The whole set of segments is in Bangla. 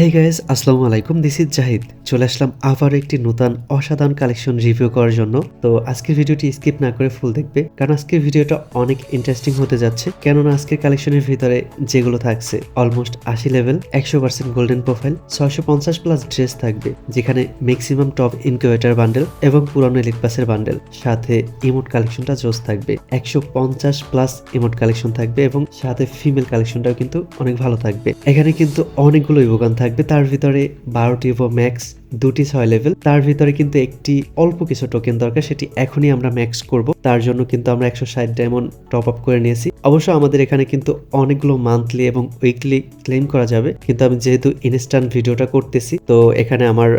হেই গাইজ আসসালামু আলাইকুম দিস ইজ জাহিদ চলে আসলাম আবার একটি নতুন অসাধারণ কালেকশন রিভিউ করার জন্য। তো আজকের ভিডিওটি স্কিপ না করে ফুল দেখবে, কারণ আজকের ভিডিওটা অনেক ইন্টারেস্টিং হতে যাচ্ছে। কেননা আজকের কালেকশনের ভিতরে যেগুলো থাকছে অলমোস্ট আশি লেভেল একশো পার্সেন্ট গোল্ডেন প্রোফাইল ছয়শো পঞ্চাশ প্লাস ড্রেস থাকবে, যেখানে ম্যাক্সিমাম টপ ইনকিউবেটার বান্ডেল এবং পুরানো এলিট পাসের বান্ডেল সাথে ইমোট কালেকশনটা জোস থাকবে, একশো পঞ্চাশ প্লাস ইমোট কালেকশন থাকবে এবং সাথে ফিমেল কালেকশনটাও কিন্তু অনেক ভালো থাকবে। এখানে কিন্তু অনেকগুলো ইভোগান থাকবে, তার ভিতরে বারোটি ইভো ম্যাক্স দুটি ছয় লেভেল তার ভিতরে কিন্তু একটি অল্প কিছু টোকেন দরকার, সেটি এখনই আমরা ম্যাক্স করব। তার জন্য কিন্তু আমরা একশো ষাট ডায়মন্ড টপ আপ করে নিয়েছি। অবশ্য আমাদের এখানে কিন্তু অনেকগুলো মান্থলি এবং উইকলি ক্লেম করা যাবে। কিন্তু আমি যেহেতু ইনস্ট্যান্ট ভিডিওটা করতেছি, তো এখানে আমার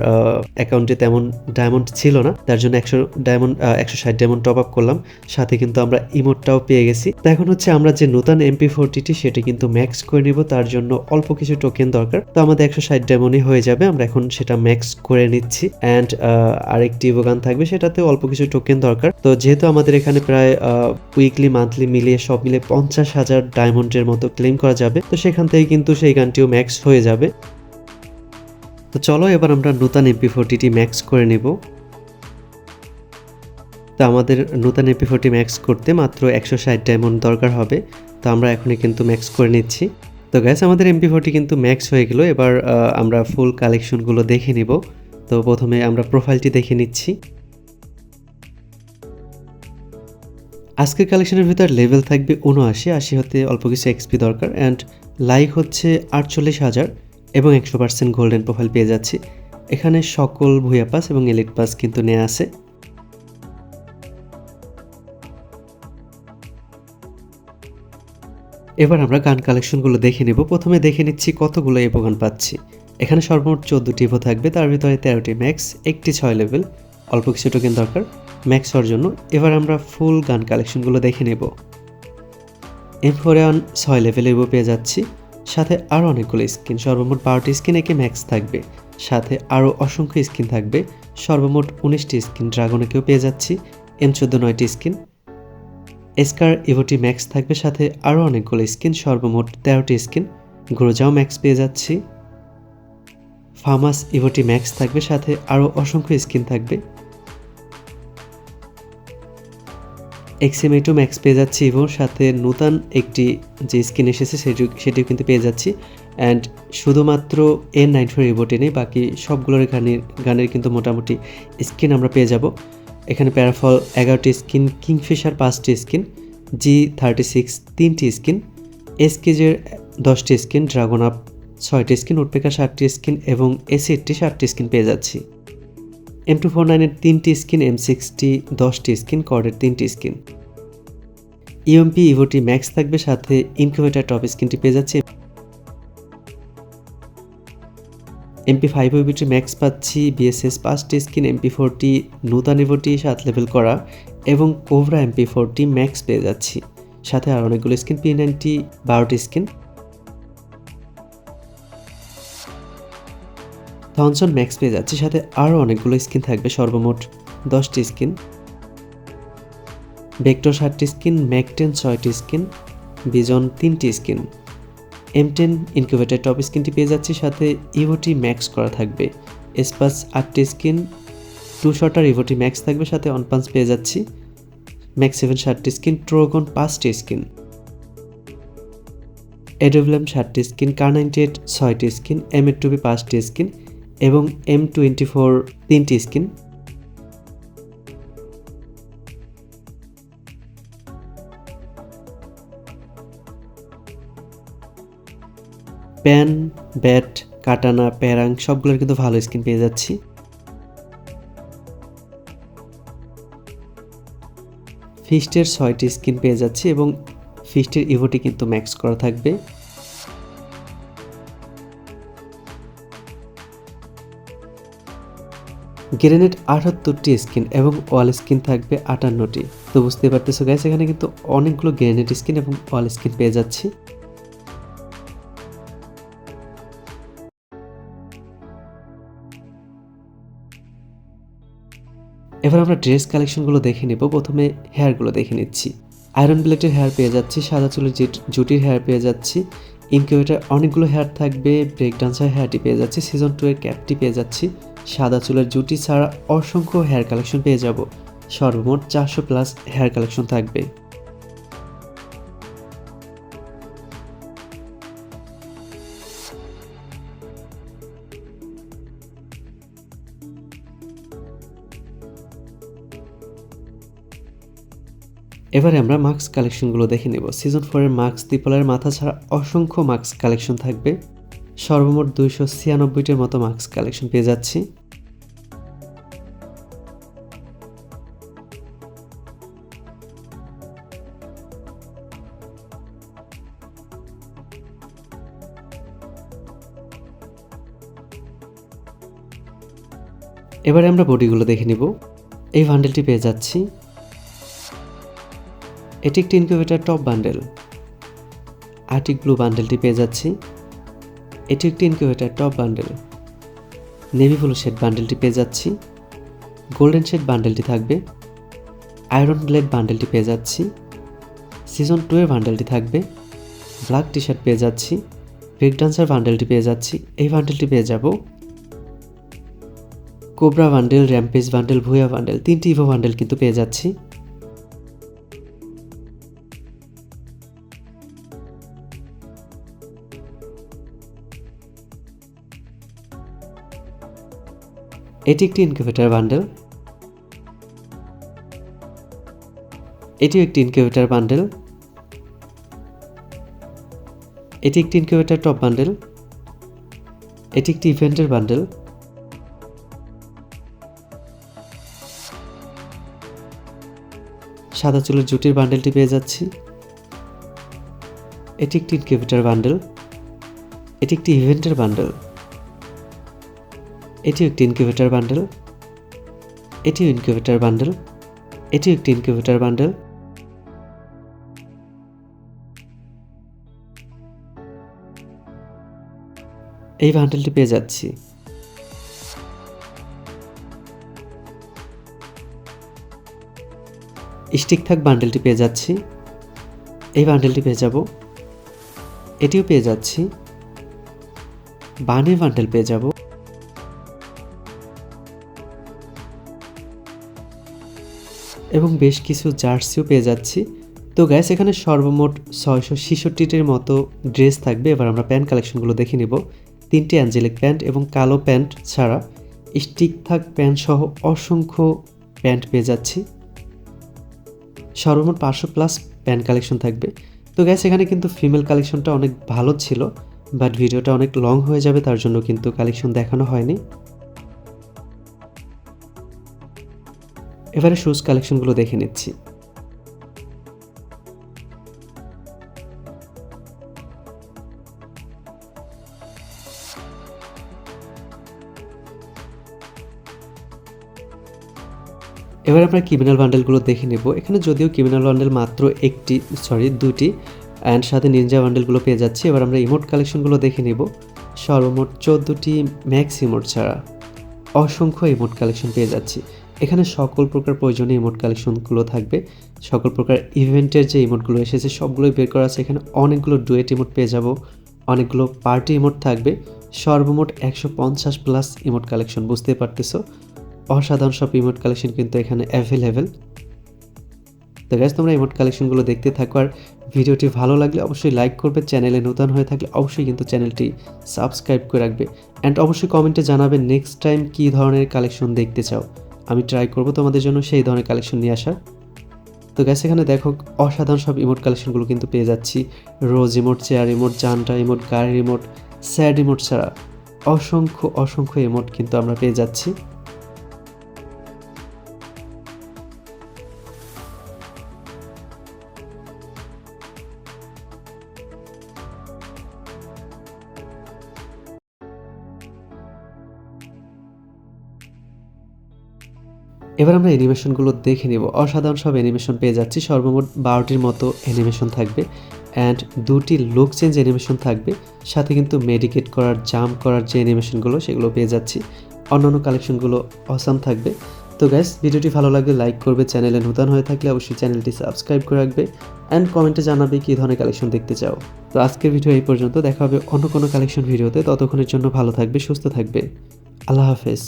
অ্যাকাউন্টে তেমন ডায়মন্ড ছিল না। তার জন্য একশো ডায়মন্ড একশো ষাট ডায়মন্ড টপ আপ করলাম। সাথে কিন্তু আমরা ইমোটটাও পেয়ে গেছি। তো এখন হচ্ছে আমরা যে নতুন এমপি ফোরটিটি সেটি কিন্তু ম্যাক্স করে নিব। তার জন্য অল্প কিছু টোকেন দরকার। তো আমাদের একশো ষাট ডায়মন্ডই হয়ে যাবে। আমরা এখন সেটা ম্যাক্স করে নিচ্ছি। অ্যান্ড আরেকটি ইভোগান থাকবে সেটাতে অল্প কিছু টোকেন দরকার। তো যেহেতু আমাদের এখানে প্রায় উইকলি মান্থলি মিলিয়ে সব মিলে পঞ্চাশ হাজার ডায়মন্ডের মতো ক্লেম করা যাবে, তো সেখান থেকে কিন্তু সেই গানটিও ম্যাক্স হয়ে যাবে। তো চলো এবার আমরা নতুন এমপি ফোরটিটি ম্যাক্স করে নেব। তো আমাদের নতুন এমপি ফোরটি ম্যাক্স করতে মাত্র একশো ষাট ডায়মন্ড দরকার হবে, তো আমরা এখনই কিন্তু ম্যাক্স করে নিচ্ছি। তো গ্যাস আমাদের এমপি ফোরটি কিন্তু ম্যাক্স হয়ে গেল। এবার আমরা ফুল কালেকশনগুলো দেখে নিব। তো প্রথমে আমরা প্রোফাইলটি দেখে নিচ্ছি। আজকের কালেকশনের ভিতর লেভেল থাকবে উনআশি, আশি হতে অল্প কিছু এক্সপি দরকার। অ্যান্ড লাইক হচ্ছে আটচল্লিশ হাজার এবং একশো পার্সেন্ট গোল্ডেন প্রোফাইল পেয়ে যাচ্ছি। এখানে সকল ভুয়া পাস এবং এলিট পাস কিন্তু নেওয়া আছে। এবার আমরা গান কালেকশনগুলো দেখে নেব। প্রথমে দেখে নিচ্ছি কতগুলো এভো গান পাচ্ছি। এখানে সর্বমোট চোদ্দোটি ইভো থাকবে, তার ভিতরে তেরোটি ম্যাক্স একটি ছয় লেভেল অল্প কিছু টোকেন দরকার ম্যাক্স হওয়ার জন্য। এবার আমরা ফুল গান কালেকশনগুলো দেখে নেব। এম ফোরে ওয়ান ছয় লেভেল ইভো পেয়ে যাচ্ছি। সাথে আরও অনেকগুলো স্কিন সর্বমোট বারোটি স্কিন একে ম্যাক্স থাকবে। সাথে আরও অসংখ্য স্কিন থাকবে, সর্বমোট উনিশটি স্কিন ড্রাগনেকেও পেয়ে যাচ্ছি। এম চোদ্দ নয়টি স্কিন এসকার, ইভোটি ম্যাক্স থাকবে সাথে আরও অনেকগুলো স্কিন, সর্বমোট তেরোটি স্কিন। গ্রোজাও ম্যাক্স পেয়ে যাচ্ছি। ফার্মাস ইভোটি ম্যাক্স থাকবে সাথে আরও অসংখ্য স্কিন থাকবে। এক্সিমেটু ম্যাক্স পেয়ে যাচ্ছি ইভোর, সাথে নূতন একটি যে স্কিন এসেছে সেটি সেটিও কিন্তু পেয়ে যাচ্ছি। অ্যান্ড শুধুমাত্র এন নাইন ফোর ইভোটে নেই, বাকি সবগুলোর গানের গানের কিন্তু মোটামুটি স্কিন আমরা পেয়ে যাব। এখানে প্যারাফল এগারোটি স্কিন, কিংফিশার পাঁচটি স্কিন, জি থার্টি সিক্স তিনটি স্কিন, এসকেজের দশটি স্কিন, ড্রাগন আপ ছয়টি স্কিন উটপেকার সাতটি স্কিন এবং এসিডটি সাতটি স্কিন পেয়ে যাচ্ছি। এম টু ফোর নাইনের তিনটি স্কিন, এম সিক্সটি দশটি স্কিন, কর্ডের তিনটি স্কিন। ইএমপি, ইভোটি, ম্যাক্স থাকবে সাথে ইনকিউবেটার টপ স্কিনটি পেয়ে যাচ্ছে। এমপি ফাইভ ওবিটি ম্যাক্স পাচ্ছি বিএসএস পাঁচটি স্কিন এমপি ফোরটি নূতন ইভোটি সাত লেভেল করা এবং কোভরা এমপি ফোরটি ম্যাক্স পেয়ে যাচ্ছি। সাথে আর অনেকগুলো স্কিন পি নাইনটি বারোটি স্কিন থনসন ম্যাক্স পেয়ে যাচ্ছে, সাথে আরও অনেকগুলো স্কিন থাকবে সর্বমোট দশটি স্কিন ভেক্টর ষাটটি স্কিন ম্যাকটেন ছয়টি স্কিন বিজন তিনটি skin M ten incubator top স্কিনটি পেয়ে যাচ্ছি, সাথে ইভোটি ম্যাক্স করা থাকবে। এসপাস আটটি স্কিন টু শটার ইভোটি ম্যাক্স থাকবে, সাথে অনপান্স পেয়ে যাচ্ছি। ম্যাক্স সেভেন ষাটটি স্কিন ট্রোগন পাঁচটি স্কিন এডোভ্লেম ষাটটি স্কিন কার নাইনটি এইট ছয়টি স্কিন এম এর টুবি পাঁচটি স্কিন এবং এম টোয়েন্টি ফোর তিনটি skin pan, bat, katana, parang সবগুলোর কিন্তু ভালো স্কিন পেয়ে যাচ্ছি। ফিস্টের ছয়টি স্কিন পেয়ে যাচ্ছি এবং ফিস্টের ইভোটি কিন্তু ম্যাক্স করা থাকবে। গ্রেনেড আটাত্তরটি স্কিন এবং ওয়াল স্কিন থাকবে আটান্নটি। তো বুঝতে পারতেছো গ্যাস এখানে কিন্তু অনেকগুলো গ্রেনেড স্কিন এবং ওয়াল স্কিন পেয়ে যাচ্ছি। এবার আমরা ড্রেস কালেকশনগুলো দেখে নেব। প্রথমে হেয়ারগুলো দেখে নিচ্ছি। আয়রন ব্লেটের হেয়ার পেয়ে যাচ্ছি, সাদা চুলের জুটির হেয়ার পেয়ে যাচ্ছি। ইনকিউবেটার অনেকগুলো হেয়ার থাকবে ব্রেক ডান্সার হেয়ারটি পেয়ে যাচ্ছি সিজন টু এর ক্যাপটি পেয়ে যাচ্ছি। সাদা চুলের জুটি ছাড়া অসংখ্য হেয়ার কালেকশন পেয়ে যাব। সর্বমোট চারশো প্লাস হেয়ার কালেকশন থাকবে। এবারে আমরা মাস্ক কালেকশনগুলো দেখে নেব। সিজন ফোরের মাস্ক ত্রিপলের মাথা ছাড়া অসংখ্য মাস্ক কালেকশন থাকবে। সর্বমোট দুইশো ছিয়ানব্বইটির মতো মাস্ক কালেকশন পেয়ে যাচ্ছি। এবারে আমরা বডিগুলো দেখে নিব। এই বান্ডেলটি পেয়ে যাচ্ছি। এটি একটি incubator top bundle arctic blue বান্ডেলটি পেয়ে যাচ্ছি। এটি একটি incubator top bundle navy blue shade বান্ডেলটি পেয়ে যাচ্ছি। গোল্ডেন শেড বান্ডেলটি থাকবে। আয়রন ব্লেড বান্ডেলটি পেয়ে যাচ্ছি। সিজন টু এর বান্ডেলটি থাকবে। ব্ল্যাক টি শার্ট পেয়ে যাচ্ছি। ব্রেক ডান্সার বান্ডেলটি পেয়ে যাচ্ছি। এই বান্ডেলটি পেয়ে যাব। কোবরা বান্ডেল র্যাম্পেজ বান্ডেল ভুয়া বান্ডেল তিনটি ইভো বান্ডেল কিন্তু পেয়ে যাচ্ছি। এটি একটি ইনকিউবেটার বান্ডেল এটি একটি ইনকিউবেটার বান্ডেল এটি একটি ইনকিউবেটার টপ বান্ডেল এটি একটি ইভেন্টের বান্ডেল সাদা চুলের জুটির বান্ডেলটি পেয়ে যাচ্ছি। এটি একটি ইনকিউবেটার বান্ডেল এটি একটি ইভেন্টের বান্ডেল এটিও একটি ইনকিউবেটার বান্ডেল এটিও ইনকিউবেটার বান্ডেল এটিও একটি ইনকিউবেটার বান্ডেল এই বান্ডেলটি পেয়ে যাচ্ছি। স্টিক থাক বান্ডেলটি পেয়ে যাচ্ছি। এই বান্ডেলটি পেয়ে যাব। এটিও পেয়ে যাচ্ছি। বানের বান্ডেল পেয়ে যাব। এবং বেশ কিছু জার্সিও পেয়ে যাচ্ছি। তো গ্যাস এখানে সর্বমোট ছয়শো ছেষট্টিটির মতো ড্রেস থাকবে। এবার আমরা প্যান্ট কালেকশনগুলো দেখে নিব। তিনটি অ্যাঞ্জেলিক প্যান্ট এবং কালো প্যান্ট ছাড়া স্টিক থাক প্যান্ট সহ অসংখ্য প্যান্ট পেয়ে যাচ্ছি। সর্বমোট পাঁচশো প্লাস প্যান্ট কালেকশন থাকবে। তো গ্যাস এখানে কিন্তু ফিমেল কালেকশনটা অনেক ভালো ছিল, বাট ভিডিওটা অনেক লং হয়ে যাবে, তার জন্য কিন্তু কালেকশন দেখানো হয়নি। এবারে শুজ কালেকশনগুলো দেখে নিচ্ছি। এবার আমরা ক্রিমিনাল বান্ডেলগুলো দেখে নেব। এখানে যদিও ক্রিমিনাল বান্ডেল মাত্র একটি সরি দুটি অ্যান্ড সাথে নিনজা বান্ডেলগুলো পেয়ে যাচ্ছি। এবার আমরা ইমোট কালেকশনগুলো দেখে নেব। সর্বমোট চোদ্দোটি ম্যাক্স ইমোট ছাড়া অসংখ্য ইমোট কালেকশন পেয়ে যাচ্ছি। এখানে সকল প্রকার প্রয়োজনীয় ইমোট কালেকশনগুলো থাকবে। সকল প্রকার ইভেন্টের যে ইমোটগুলো এসেছে, সবগুলোই বের করা আছে। এখানে অনেকগুলো ডুয়েট ইমোট পেয়ে যাব, অনেকগুলো পার্টি ইমোট থাকবে। সর্বমোট একশো পঞ্চাশ প্লাস ইমোট কালেকশন বুঝতে পারতেছো? অসাধারণ সব ইমোট কালেকশন কিন্তু এখানে অ্যাভেলেবেল তো গ্যাস তোমরা ইমোট কালেকশনগুলো দেখতে থাকো। আর ভিডিওটি ভালো লাগলে অবশ্যই লাইক করবে। চ্যানেলে নতুন হয়ে থাকলে অবশ্যই কিন্তু চ্যানেলটি সাবস্ক্রাইব করে রাখবে। অ্যান্ড অবশ্যই কমেন্টে জানাবে নেক্সট টাইম কী ধরনের কালেকশন দেখতে চাও। আমি ট্রাই করব তোমাদের জন্য সেই ধরনের কালেকশন নিয়ে আসার। তো গেছে এখানে দেখো অসাধারণ সব ইমোট কালেকশনগুলো কিন্তু পেয়ে যাচ্ছি। রোজ ইমোট চেয়ার ইমোট জানটা ইমোট গাড়ির ইমোট স্যাড ইমোট ছাড়া অসংখ্য অসংখ্য ইমোট কিন্তু আমরা পেয়ে যাচ্ছি। এবার আমরা অ্যানিমেশনগুলো দেখে নিব। অসাধারণ সব অ্যানিমেশন পেয়ে যাচ্ছি। সর্বমোট বারোটির মতো অ্যানিমেশন থাকবে অ্যান্ড দুটি লুক চেঞ্জ অ্যানিমেশন থাকবে। সাথে কিন্তু মেডিকেট করার জাম্প করার যে অ্যানিমেশনগুলো সেগুলো পেয়ে যাচ্ছি। অন্যান্য কালেকশনগুলো অসাম থাকবে। তো গ্যাস ভিডিওটি ভালো লাগলে লাইক করবে চ্যানেলে নতুন হয়ে থাকলে অবশ্যই চ্যানেলটি সাবস্ক্রাইব করে রাখবে অ্যান্ড কমেন্টে জানাবে কী ধরনের কালেকশন দেখতে চাও। তো আজকের ভিডিও এই পর্যন্ত। দেখা হবে অন্য কোনো কালেকশন ভিডিওতে ততক্ষণের জন্য ভালো থাকবে, সুস্থ থাকবে। আল্লাহ হাফেজ।